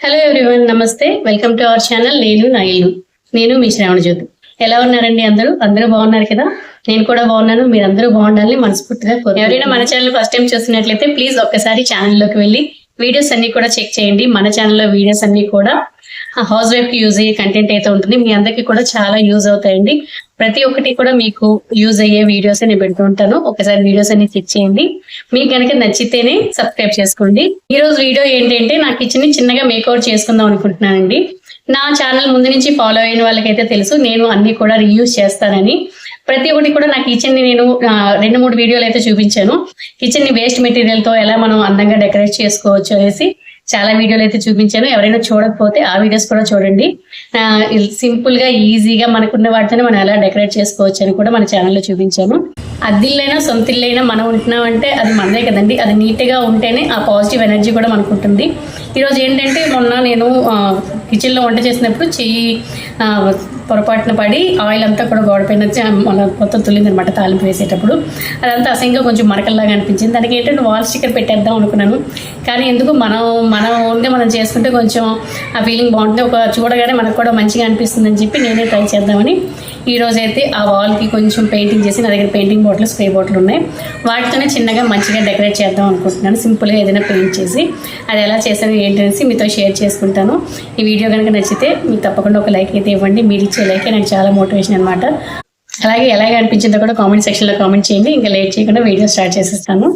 Hello everyone నమస్తే. Welcome to our channel నేను నా ఇల్లు నేను మీ శ్రావణ జ్యోతి ఎలా ఉన్నారండి అందరూ? అందరూ బాగున్నారు కదా? నేను కూడా బాగున్నాను. మీరు అందరూ బాగుండాలని మనస్ఫూర్తిగా కోరు ఎవరైనా మన ఛానల్ ఫస్ట్ టైం చూస్తున్నట్లయితే ప్లీజ్ ఒక్కసారి ఛానల్లోకి వెళ్ళి వీడియోస్ అన్ని కూడా చెక్ చేయండి. మన ఛానల్లో వీడియోస్ అన్ని కూడా హౌస్ వైఫ్కి యూజ్ అయ్యే కంటెంట్ అయితే ఉంటుంది. మీ అందరికీ కూడా చాలా యూజ్ అవుతాయండి. ప్రతి ఒక్కటి కూడా మీకు యూజ్ అయ్యే వీడియోస్ నేను పెడుతూ ఉంటాను. ఒకసారి వీడియోస్ అన్ని చెక్ చేయండి. మీకు కనుక నచ్చితేనే సబ్స్క్రైబ్ చేసుకోండి. ఈ రోజు వీడియో ఏంటంటే నా కిచెన్ని చిన్నగా మేకౌట్ చేసుకుందాం అనుకుంటున్నానండి. నా ఛానల్ ముందు నుంచి ఫాలో అయిన వాళ్ళకైతే తెలుసు. నేను అన్ని కూడా రీయూజ్ చేస్తానని. ప్రతి ఒక్కటి కూడా నా కిచెన్ని నేను రెండు మూడు వీడియోలు అయితే చూపించాను. కిచెన్ని వేస్ట్ మెటీరియల్తో ఎలా మనం అందంగా డెకరేట్ చేసుకోవచ్చు అనేసి. చాలా వీడియోలు అయితే చూపించాను. ఎవరైనా చూడకపోతే ఆ వీడియోస్ కూడా చూడండి. సింపుల్గా ఈజీగా మనకున్న వాటితోనే మనం ఎలా డెకరేట్ చేసుకోవచ్చు అని కూడా మన ఛానల్లో చూపించాను. అద్దిల్లైనా సొంత మనం ఉంటున్నామంటే అది మనదే కదండి. అది నీట్గా ఉంటేనే ఆ పాజిటివ్ ఎనర్జీ కూడా మనకు ఉంటుంది ఈరోజు ఏంటంటే మొన్న నేను కిచెన్లో వంట చేసినప్పుడు చెయ్యి పొరపాటున పడి ఆయిల్ అంతా కూడా గోడపైన వచ్చి మన మొత్తం తుల్లింది అనమాట తాలింపు వేసేటప్పుడు. అదంతా అసహ్యంగా కొంచెం మరకల్లాగా అనిపించింది. దానికి ఏంటంటే వాల్ స్టిక్కర్ పెట్టేద్దాం అనుకున్నాను. కానీ ఎందుకు మనం మన ఓన్గా మనం చేసుకుంటే కొంచెం ఆ ఫీలింగ్ బాగుంటుంది. ఒక చూడగానే మనకు కూడా మంచిగా అనిపిస్తుంది అని చెప్పి నేనే ట్రై చేద్దామని ఈ అయితే ఆ వాల్కి కొంచెం పెయింటింగ్ చేసి నా దగ్గర పెయింటింగ్ బాటిల్ స్ప్రే బాటిల్ ఉన్నాయి. వాటితోనే చిన్నగా మంచిగా డెకరేట్ చేద్దాం అనుకుంటున్నాను. సింపుల్గా ఏదైనా పెయింట్ చేసి అది ఎలా చేశాను ఏంటనేసి మీతో షేర్ చేసుకుంటాను. ఈ వీడియో కనుక నచ్చితే మీకు తప్పకుండా ఒక లైక్ అయితే ఇవ్వండి. మీరు ఇచ్చే లైకే నాకు చాలా మోటివేషన్ అనమాట అలాగే ఎలాగ అనిపించిందో కూడా కామెంట్ సెక్షన్లో కామెంట్ చేయండి. ఇంకా లేట్ చేయకుండా వీడియో స్టార్ట్ చేసేస్తాను.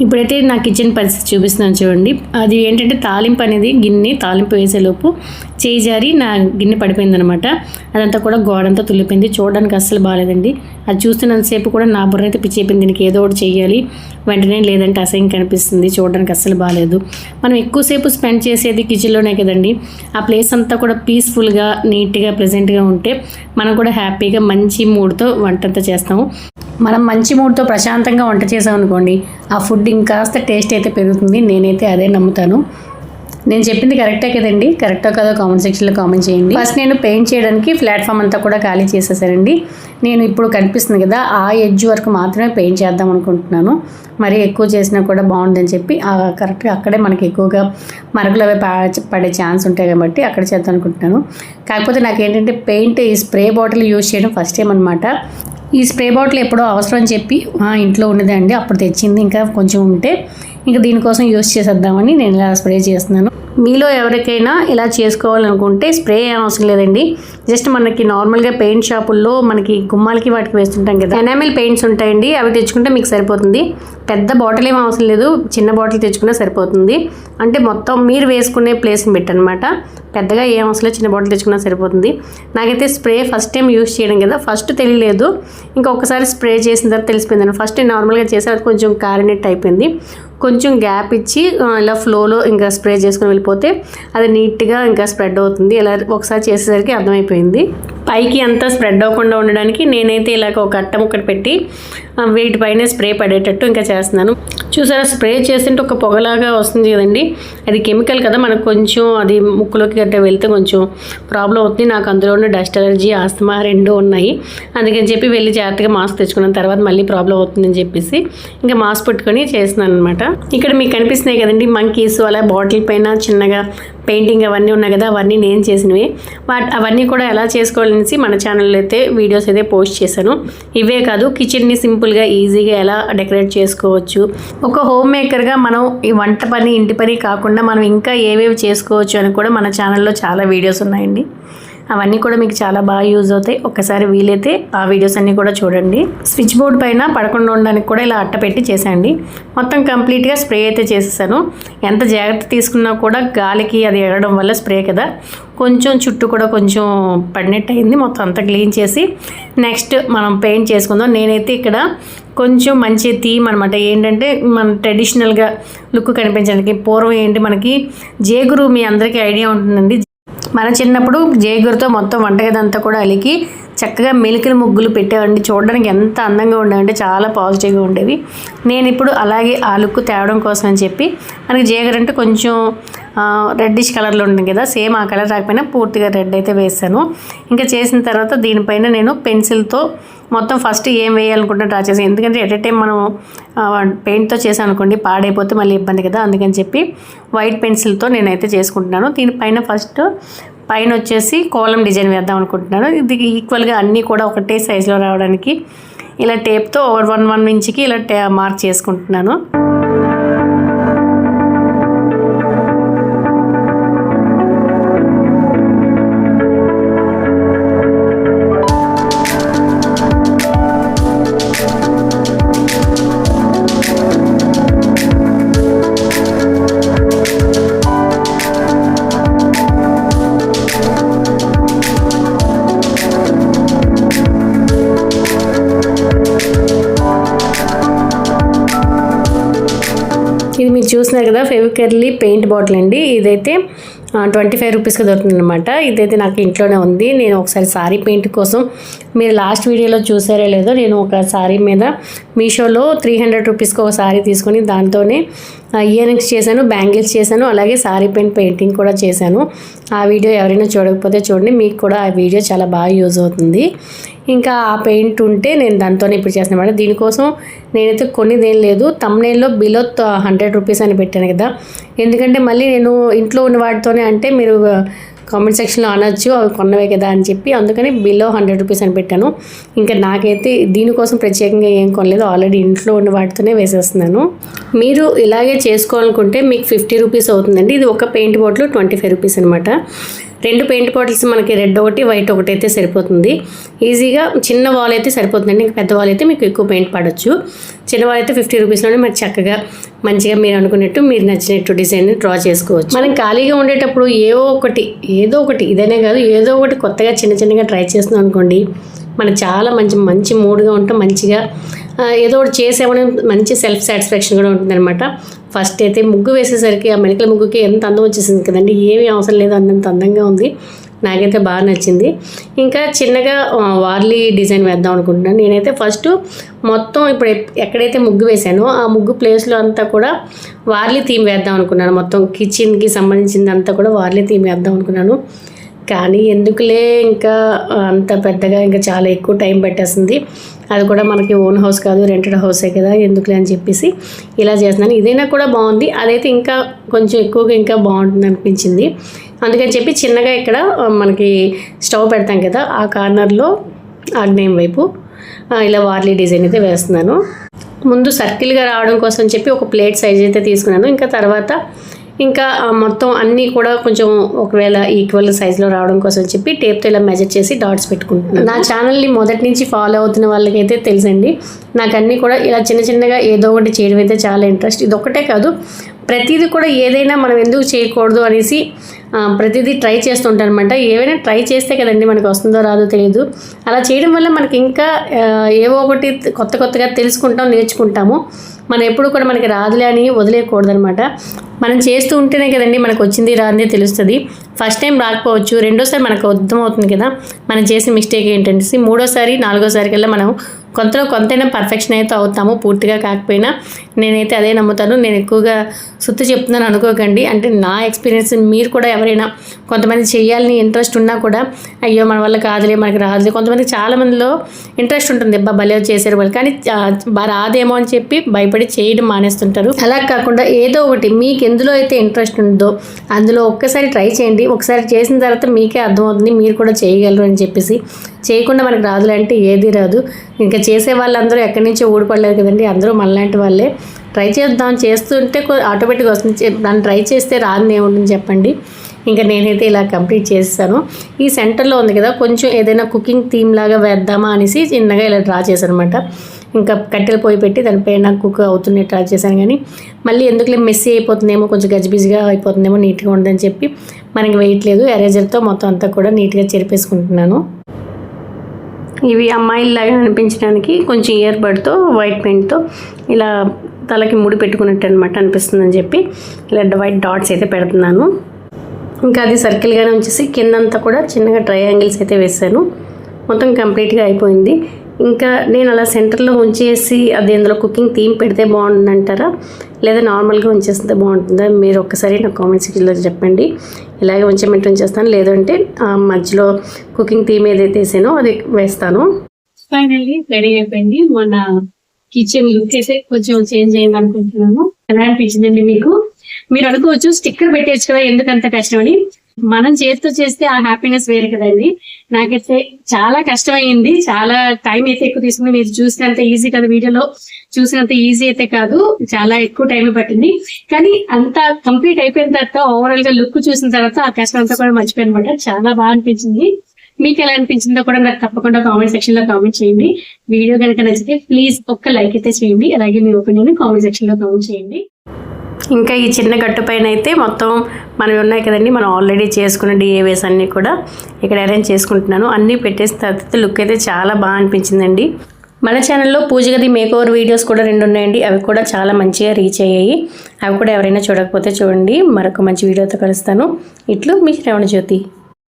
ఇప్పుడైతే నా కిచెన్ పరిస్థితి చూపిస్తున్నాను చూడండి. అది ఏంటంటే తాలింపు అనేది గిన్నె తాలింపు వేసేలోపు చేయి జారి నా గిన్నె పడిపోయింది అనమాట అదంతా కూడా గోడంతా తుల్లిపోయింది చూడడానికి అస్సలు బాగాలేదండి అది చూస్తున్నంతసేపు కూడా నా బుర్ర అయితే పిచ్చేపోయింది దీనికి ఏదో ఒకటి చేయాలి వెంటనే లేదంటే అసహ్యం కనిపిస్తుంది. చూడడానికి అస్సలు బాగాలేదు మనం ఎక్కువసేపు స్పెండ్ చేసేది కిచెన్లోనే కదండి. ఆ ప్లేస్ అంతా కూడా పీస్ఫుల్గా నీట్గా ప్రజెంట్గా ఉంటే మనం కూడా హ్యాపీగా మంచి మూడ్తో వంట అంతా చేస్తాము. మనం మంచి మూడ్తో ప్రశాంతంగా వంట చేసాం అనుకోండి ఆ ఫుడ్ ఇంకాస్త టేస్ట్ అయితే పెరుగుతుంది. నేనైతే అదే నమ్ముతాను. నేను చెప్పింది కరెక్టే కదండి? కరెక్టో కాదో కామెంట్ సెక్షన్లో కామెంట్ చేయండి. ఫస్ట్ నేను పెయింట్ చేయడానికి ప్లాట్ఫామ్ అంతా కూడా ఖాళీ చేసేసానండి. నేను ఇప్పుడు కనిపిస్తుంది కదా ఆ ఎడ్జ్ వరకు మాత్రమే పెయింట్ చేద్దాం అనుకుంటున్నాను. మరి ఎక్కువ చేసినా కూడా బాగుందని చెప్పి ఆ కరెక్ట్గా అక్కడే మనకి ఎక్కువగా మరుగులు అవి పడే ఛాన్స్ ఉంటాయి కాబట్టి అక్కడ చేద్దాం అనుకుంటున్నాను. కాకపోతే నాకు ఏంటంటే పెయింట్ ఈ స్ప్రే బాటిల్ యూజ్ చేయడం ఫస్ట్ టైం అనమాట ఈ స్ప్రే బాటిల్ ఎప్పుడో అవసరం అని చెప్పి మా ఇంట్లో ఉన్నదే అండి. అప్పుడు తెచ్చింది. ఇంకా కొంచెం ఉంటే ఇంకా దీనికోసం యూస్ చేసేద్దామని నేను ఇలా స్ప్రే చేస్తున్నాను. మీలో ఎవరికైనా ఇలా చేసుకోవాలనుకుంటే స్ప్రే ఏం అవసరం లేదండి. జస్ట్ మనకి నార్మల్గా పెయింట్ షాపుల్లో మనకి గుమ్మాలకి వాటికి వేస్తుంటాం కదా. ఎనామిల్ పెయింట్స్ ఉంటాయండి. అవి తెచ్చుకుంటే మీకు సరిపోతుంది. పెద్ద బాటిల్ ఏం అవసరం లేదు. చిన్న బాటిల్ తెచ్చుకున్నా సరిపోతుంది. అంటే మొత్తం మీరు వేసుకునే ప్లేస్ని పెట్టనమాట పెద్దగా ఏం అవసరం లేదు. చిన్న బాటిల్ తెచ్చుకున్నా సరిపోతుంది. నాకైతే స్ప్రే ఫస్ట్ టైం యూస్ చేయడం కదా ఫస్ట్ తెలియలేదు. ఇంకా ఒకసారి స్ప్రే చేసిన తర్వాత తెలిసిపోయింది ఫస్ట్ నార్మల్గా చేసే అది కొంచెం కారినట్టు అయిపోయింది. కొంచెం గ్యాప్ ఇచ్చి ఇలా ఫ్లోలో ఇంకా స్ప్రే చేసుకుని వెళ్ళిపోతే అది నీట్గా ఇంకా స్ప్రెడ్ అవుతుంది. ఇలా ఒకసారి చేసేసరికి అర్థమైపోయింది. పైకి అంతా స్ప్రెడ్ అవ్వకుండా ఉండడానికి నేనైతే ఇలాగ ఒక అట్ట ముక్కటి పెట్టి వీటిపైనే స్ప్రే పడేటట్టు ఇంకా చేస్తున్నాను. చూసారా? స్ప్రే చేస్తుంటే ఒక పొగలాగా వస్తుంది కదండి. అది కెమికల్ కదా మనకు కొంచెం అది ముక్కులోకి గట్ట వెళ్తే కొంచెం ప్రాబ్లం అవుతుంది. నాకు అందులో ఉన్న డస్ట్ అలర్జీ ఆస్తమా రెండు ఉన్నాయి. అందుకని చెప్పి వెళ్ళి జాగ్రత్తగా మాస్క్ తెచ్చుకున్న తర్వాత మళ్ళీ ప్రాబ్లం అవుతుందని చెప్పేసి ఇంకా మాస్క్ పెట్టుకొని చేస్తున్నాను అనమాట ఇక్కడ మీకు కనిపిస్తున్నాయి కదండి మంకీస్ అలా బాటిల్ పైన చిన్నగా పెయింటింగ్ అవన్నీ ఉన్నాయి కదా అవన్నీ నేను చేసినవి. వాట్ అవన్నీ కూడా ఎలా చేసుకోవాలనేసి మన ఛానల్లో అయితే వీడియోస్ అయితే పోస్ట్ చేశాను. ఇవే కాదు కిచెన్ని సింపుల్గా ఈజీగా ఎలా డెకరేట్ చేసుకోవచ్చు ఒక హోమ్ మేకర్గా మనం ఈ వంట పని ఇంటి పని కాకుండా మనం ఇంకా ఏవేవి చేసుకోవచ్చు అని కూడా మన ఛానల్లో చాలా వీడియోస్ ఉన్నాయండి. అవన్నీ కూడా మీకు చాలా బాగా యూజ్ అవుతాయి. ఒక్కసారి వీలైతే ఆ వీడియోస్ అన్నీ కూడా చూడండి. స్విచ్ బోర్డ్ పైన పడకుండా ఉండడానికి కూడా ఇలా అట్ట పెట్టి చేశాండి మొత్తం కంప్లీట్గా స్ప్రే అయితే చేసేసాను. ఎంత జాగ్రత్త తీసుకున్నా కూడా గాలికి అది ఎగడం వల్ల స్ప్రే కదా. కొంచెం చుట్టూ కూడా కొంచెం పడినట్టు అయింది మొత్తం అంతా క్లీన్ చేసి నెక్స్ట్ మనం పెయింట్ చేసుకుందాం. నేనైతే ఇక్కడ కొంచెం మంచి థీమ్ అనమాట ఏంటంటే మన ట్రెడిషనల్గా లుక్ కనిపించడానికి పూర్వం ఏంటి మనకి జేగురు మీ అందరికీ ఐడియా ఉంటుందండి. మన చిన్నప్పుడు జేగురుతో మొత్తం వంటగది అంతా కూడా అలికి చక్కగా మెలికల ముగ్గులు పెట్టేవండి చూడడానికి ఎంత అందంగా ఉండేవంటే చాలా పాజిటివ్గా ఉండేవి. నేను ఇప్పుడు అలాగే ఆ లుక్ తేవడం కోసం అని చెప్పి మనకి జేగర్ అంటే కొంచెం రెడ్డిష్ కలర్లో ఉంటుంది కదా సేమ్ ఆ కలర్ రాకపోయినా పూర్తిగా రెడ్ అయితే వేసాను. ఇంకా చేసిన తర్వాత దీనిపైన నేను పెన్సిల్తో మొత్తం ఫస్ట్ ఏం వేయాలనుకుంటే డ్రా చేసాం ఎందుకంటే ఎట్ టైం మనం పెయింట్తో చేసాం అనుకోండి పాడైపోతే మళ్ళీ ఇబ్బంది కదా. అందుకని చెప్పి వైట్ పెన్సిల్తో నేనైతే చేసుకుంటున్నాను. దీనిపైన ఫస్ట్ పైన వచ్చేసి కోలం డిజైన్ వేద్దాం అనుకుంటున్నాను. ఇది ఈక్వల్గా అన్నీ కూడా ఒకటే సైజులో రావడానికి ఇలా టేప్తో వన్ వన్ ఇంచ్కి ఇలా టే మార్క్ చేసుకుంటున్నాను. ఇది మీరు చూసినారు కదా ఫెవికర్లీ పెయింట్ బాటిల్ అండి. ఇదైతే ట్వంటీ ఫైవ్ రూపీస్కి దొరుకుతుంది అనమాట ఇదైతే నాకు ఇంట్లోనే ఉంది. నేను ఒకసారి సారీ పెయింట్ కోసం మీరు లాస్ట్ వీడియోలో చూసారో లేదో నేను ఒక సారీ మీద మీషోలో త్రీ హండ్రెడ్ రూపీస్కి ఒక శారీ తీసుకొని దాంతోనే ఇయర్ చేశాను బ్యాంగిల్స్ చేశాను అలాగే సారీ పెయింట్ పెయింటింగ్ కూడా చేశాను. ఆ వీడియో ఎవరైనా చూడకపోతే చూడండి మీకు కూడా ఆ వీడియో చాలా బాగా యూజ్ అవుతుంది. ఇంకా ఆ పెయింట్ ఉంటే నేను దాంతోనే ఇప్పుడు చేస్తాను మేడం దీనికోసం నేనైతే కొన్నిదేం లేదు. తమ్నేల్లో బిలో హండ్రెడ్ రూపీస్ అని పెట్టాను కదా. ఎందుకంటే మళ్ళీ నేను ఇంట్లో ఉన్న వాటితోనే అంటే మీరు కామెంట్ సెక్షన్లో అనొచ్చు అవి కొన్నవే కదా అని చెప్పి. అందుకని బిలో హండ్రెడ్ రూపీస్ అని పెట్టాను. ఇంకా నాకైతే దీనికోసం ప్రత్యేకంగా ఏం కొనలేదు. ఆల్రెడీ ఇంట్లో ఉన్న వాటితోనే వేసేస్తున్నాను. మీరు ఇలాగే చేసుకోవాలనుకుంటే మీకు ఫిఫ్టీ రూపీస్ అవుతుందండి. ఇది ఒక paint bottle twenty five rupees అనమాట. రెండు పెయింట్ బాటిల్స్ మనకి రెడ్ ఒకటి వైట్ ఒకటి అయితే సరిపోతుంది. ఈజీగా చిన్న వాల్ అయితే సరిపోతుందండి. ఇంకా పెద్ద వాల్ అయితే మీకు ఎక్కువ పెయింట్ పడవచ్చు చిన్న వాల్ అయితే ఫిఫ్టీ రూపీస్లోనే మరి చక్కగా మంచిగా మీరు అనుకున్నట్టు మీరు నచ్చినట్టు డిజైన్ డ్రా చేసుకోవచ్చు. మనం ఖాళీగా ఉండేటప్పుడు ఏవో ఒకటి ఏదో ఒకటి ఇదనే కాదు ఏదో ఒకటి కొత్తగా చిన్న చిన్నగా ట్రై చేస్తున్నాం అనుకోండి మనం చాలా మంచి మంచి మూడ్గా ఉంటాం. మంచిగా ఏదో ఒకటి చేసామని మంచి సెల్ఫ్ సాటిస్ఫాక్షన్ కూడా ఉంటుందన్నమాట. ఫస్ట్ అయితే ముగ్గు వేసేసరికి ఆ మెలికల ముగ్గుకి ఎంత అందం వచ్చేసింది కదండి ఏమీ అవసరం లేదు అన్నంత అందంగా ఉంది. నాకైతే బాగా నచ్చింది. ఇంకా చిన్నగా వార్లీ డిజైన్ వేద్దాం అనుకుంటున్నాను. నేనైతే ఫస్ట్ మొత్తం ఇప్పుడు ఎక్కడైతే ముగ్గు వేసానో ఆ ముగ్గు ప్లేస్లో అంతా కూడా వార్లీ థీమ్ వేద్దాం అనుకున్నాను. మొత్తం కిచెన్కి సంబంధించింది అంతా కూడా వార్లీ థీమ్ వేద్దాం అనుకున్నాను. కానీ ఎందుకులే ఇంకా అంత పెద్దగా ఇంకా చాలా ఎక్కువ టైం పెట్టేసింది. అది కూడా మనకి ఓన్ హౌస్ కాదు రెంటెడ్ హౌసే కదా ఎందుకులే అని చెప్పేసి ఇలా చేస్తున్నాను. ఇదైనా కూడా బాగుంది. అదైతే ఇంకా కొంచెం ఎక్కువగా ఇంకా బాగుంటుంది అనిపించింది. అందుకని చెప్పి చిన్నగా ఇక్కడ మనకి స్టవ్ పెడతాం కదా ఆ కార్నర్లో ఆగ్నేయం వైపు ఇలా వార్లీ డిజైన్ అయితే వేస్తున్నాను. ముందు సర్కిల్గా రావడం కోసం చెప్పి ఒక ప్లేట్ సైజ్ అయితే తీసుకున్నాను. ఇంకా తర్వాత ఇంకా మొత్తం అన్నీ కూడా కొంచెం ఒకవేళ ఈక్వల్ సైజులో రావడం కోసం చెప్పి టేప్తో ఇలా మెజర్ చేసి డాట్స్ పెట్టుకుంటున్నాను. నా ఛానల్ని మొదటి నుంచి ఫాలో అవుతున్న వాళ్ళకైతే తెలుసండి. నాకు అన్నీ కూడా ఇలా చిన్న చిన్నగా ఏదో ఒకటి చేయడం అయితే చాలా ఇంట్రెస్ట్. ఇది ఒక్కటే కాదు ప్రతిదీ కూడా ఏదైనా మనం ఎందుకు చేయకూడదు అనేసి ప్రతిదీ ట్రై చేస్తుంటాను అనమాట ఏవైనా ట్రై చేస్తే కదండి మనకు వస్తుందో రాదో తెలియదు. అలా చేయడం వల్ల మనకి ఇంకా ఏవో ఒకటి కొత్త కొత్తగా తెలుసుకుంటాం నేర్చుకుంటాము. మనం ఎప్పుడు కూడా మనకి రాదులే అని వదిలేయకూడదనమాట మనం చేస్తూ ఉంటేనే కదండి మనకు వచ్చింది రాంది తెలుస్తుంది. ఫస్ట్ టైం రాకపోవచ్చు రెండోసారి మనకు అర్థమవుతుంది కదా. మనం చేసే మిస్టేక్ ఏంటంటే మూడోసారి నాలుగోసారి కల్లా మనం కొంతలో కొంతైనా పర్ఫెక్షన్ అయితే అవుతాము పూర్తిగా కాకపోయినా. నేనైతే అదే నమ్ముతాను. నేను ఎక్కువగా సుత్తి చెప్తున్నాను అనుకోకండి. అంటే నా ఎక్స్పీరియన్స్ మీరు కూడా ఎవరైనా కొంతమంది చేయాలని ఇంట్రెస్ట్ ఉన్నా కూడా అయ్యో మన వల్ల కాదులే మనకి రాదులే. కొంతమంది చాలామందిలో ఇంట్రెస్ట్ ఉంటుంది. అబ్బా భలే చేశారు వాళ్ళు. కానీ రాదేమో అని చెప్పి భయపడి చేయడం మానేస్తుంటారు. అలా కాకుండా ఏదో ఒకటి మీకు ఎందులో అయితే ఇంట్రెస్ట్ ఉందో అందులో ఒక్కసారి ట్రై చేయండి. ఒకసారి చేసిన తర్వాత మీకే అర్థమవుతుంది. మీరు కూడా చేయగలరు అని చెప్పేసి. చేయకుండా మనకు రాదులంటే ఏది రాదు. ఇంకా చేసే వాళ్ళందరూ ఎక్కడి నుంచో ఊడిపడలేరు కదండి. అందరూ మనలాంటి వాళ్ళే. ట్రై చేద్దాం. చేస్తుంటే ఆటోమేటిక్గా వస్తుంది. దాన్ని ట్రై చేస్తే రాదని ఏముంటుంది చెప్పండి. ఇంకా నేనైతే ఇలా కంప్లీట్ చేస్తాను ఈ సెంటర్లో ఉంది కదా కొంచెం ఏదైనా కుకింగ్ థీమ్ లాగా వేద్దామా అనేసి చిన్నగా ఇలా డ్రా చేశాను అనమాట ఇంకా కట్టెలు పోయి పెట్టి దానిపైన కుక్ అవుతున్నట్టు ట్రై చేశాను కానీ మళ్ళీ ఎందుకులే మెస్సీ అయిపోతుందేమో కొంచెం గజిబిజిగా అయిపోతుందేమో నీట్గా ఉండదని చెప్పి మనకి వేయట్లేదు ఎరేజర్తో మొత్తం అంతా కూడా నీట్గా చెరిపేసుకుంటున్నాను. ఇవి అమ్మాయిల్లాగా అనిపించడానికి కొంచెం ఇయర్ బడ్తో వైట్ పెయింట్తో ఇలా తలకి ముడి పెట్టుకున్నట్టు అనమాట అనిపిస్తుందని చెప్పి ఇలా వైట్ డాట్స్ అయితే పెడుతున్నాను. ఇంకా అది సర్కిల్గానే ఉంచేసి కిందంతా కూడా చిన్నగా ట్రయాంగిల్స్ అయితే వేసాను మొత్తం కంప్లీట్గా అయిపోయింది. ఇంకా నేను అలా సెంటర్లో ఉంచేసి అది ఇందులో కుకింగ్ థీమ్ పెడితే బాగుంటుందంటారా? లేదా నార్మల్గా ఉంచేస్తే బాగుంటుందా? మీరు ఒక్కసారి నాకు కామెంట్ సెక్షన్లో చెప్పండి. ఇలాగే ఉంచమంటే ఉంచేస్తాను. లేదంటే మధ్యలో కుకింగ్ థీమ్ ఏదైతే వేసానో అది వేస్తాను. ఫైనల్లీ రెడీ అయిపోయింది. మన కిచెన్ లుక్ అయితే కొంచెం చేంజ్ అయింది అనుకుంటున్నాను. ఎలా అనిపించిందండి మీకు? మీరు అనుకోవచ్చు స్టిక్కర్ పెట్టేయచ్చు కదా ఎందుకంత కష్టం అని. మనం చేతితో చేస్తే ఆ హ్యాపీనెస్ వేరు కదండి. నాకైతే చాలా కష్టమైంది. చాలా టైం అయితే ఎక్కువ తీసుకుంది. మీరు చూసినంత ఈజీ కదా వీడియోలో. చూసినంత ఈజీ అయితే కాదు. చాలా ఎక్కువ టైం పట్టింది. కానీ అంత కంప్లీట్ అయిపోయిన తర్వాత ఓవరాల్గా లుక్ చూసిన తర్వాత ఆ కష్టం అంతా కూడా మర్చిపోయినమాట చాలా బాగా అనిపించింది. మీకు ఎలా అనిపించిందో కూడా నాకు తప్పకుండా కామెంట్ సెక్షన్లో కామెంట్ చేయండి. వీడియో కనుక నచ్చితే ప్లీజ్ ఒక్క లైక్ అయితే చేయండి. అలాగే మీ ఒపీనియన్ కామెంట్ సెక్షన్లో కామెంట్ చేయండి. ఇంకా ఈ చిన్న గట్టు పైన అయితే మొత్తం మనవి ఉన్నాయి కదండి. మనం ఆల్రెడీ చేసుకున్న డిఏవేస్ అన్నీ కూడా ఇక్కడ అరేంజ్ చేసుకుంటున్నాను. అన్నీ పెట్టేసిన తర్వాత లుక్ అయితే చాలా బాగా అనిపించిందండి. మన ఛానల్లో పూజ గది మేకోవర్ వీడియోస్ కూడా రెండు ఉన్నాయండి. అవి కూడా చాలా మంచిగా రీచ్ అయ్యాయి. అవి కూడా ఎవరైనా చూడకపోతే చూడండి. మరొక మంచి వీడియోతో కలుస్తాను. ఇట్లు మీ శ్రవణ జ్యోతి